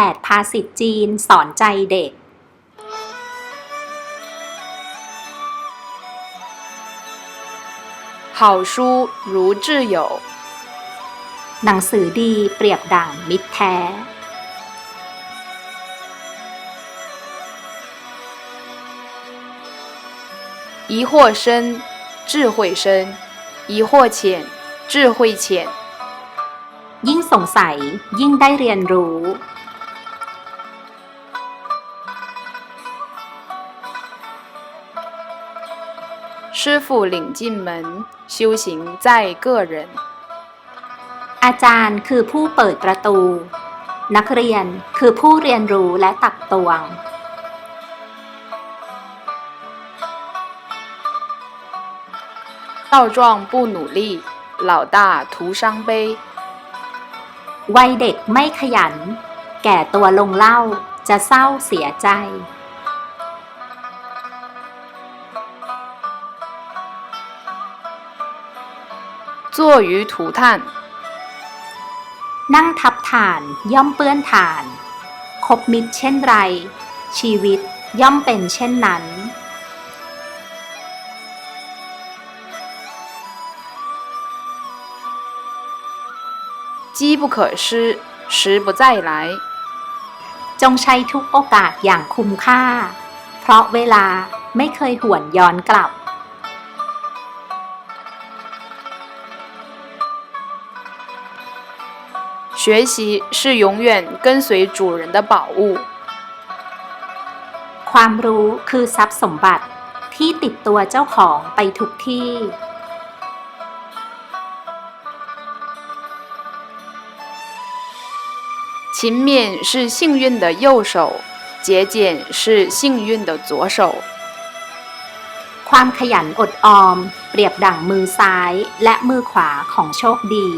8 ภาษิตจีนสอนใจเด็ก 好书如挚友， หนังสือดีเปรียบดั่งมิตรแท้ 疑惑深，智慧深；疑惑浅，智慧浅。 ยิ่งสงสัยยิ่งได้เรียนรู้ 师傅领进门，修行在个人。 อาจารย์คือผู้เปิดประตู นักเรียนคือผู้เรียนรู้และตักตวง 少壮不努力，老大徒伤悲。 วัยเด็กไม่ขยัน แก่ตัวลงเหล่าจะเศร้าเสียใจ 坐于涂炭， นั่งทับฐานย่อมเปื้อนฐาน คบมิตรเช่นไร ชีวิตย่อมเป็นเช่นนั้น 机不可失，时不再来。 จงใช้ทุกโอกาสอย่างคุ้มค่า เพราะเวลาไม่เคยหวนย้อนกลับ 学习是永远跟随主人的宝物。 ความรู้คือทรัพย์สมบัติที่ติดตัวเจ้าของไปทุกที่ 勤勉是幸运的右手，节俭是幸运的左手。 ความขยันอดออม เปรียบดั่งมือซ้ายและมือขวาของโชคดี